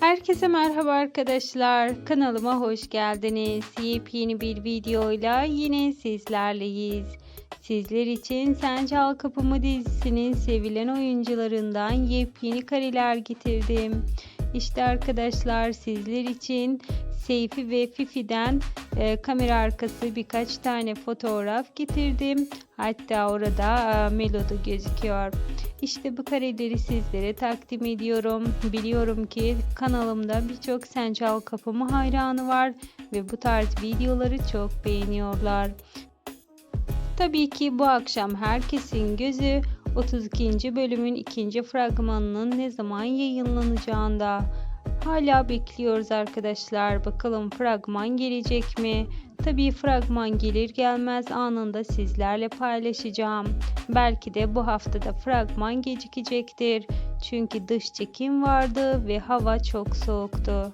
Herkese merhaba arkadaşlar. Kanalıma hoş geldiniz. Yepyeni bir videoyla yine sizlerleyiz. Sizler için Sen Çal Kapımı dizisinin sevilen oyuncularından yepyeni kareler getirdim. İşte arkadaşlar sizler için Seyfi ve Fifi'den e, kamera arkası birkaç tane fotoğraf getirdim. Hatta orada e, Melo'da gözüküyor. İşte bu kareleri sizlere takdim ediyorum. Biliyorum ki kanalımda birçok Sen Çal Kapımı hayranı var ve bu tarz videoları çok beğeniyorlar. Tabii ki bu akşam herkesin gözü 32. bölümün ikinci fragmanının ne zaman yayınlanacağında. Hala bekliyoruz arkadaşlar. Bakalım fragman gelecek mi? Tabii fragman gelir gelmez anında sizlerle paylaşacağım. Belki de bu haftada fragman gecikecektir. Çünkü dış çekim vardı ve hava çok soğuktu.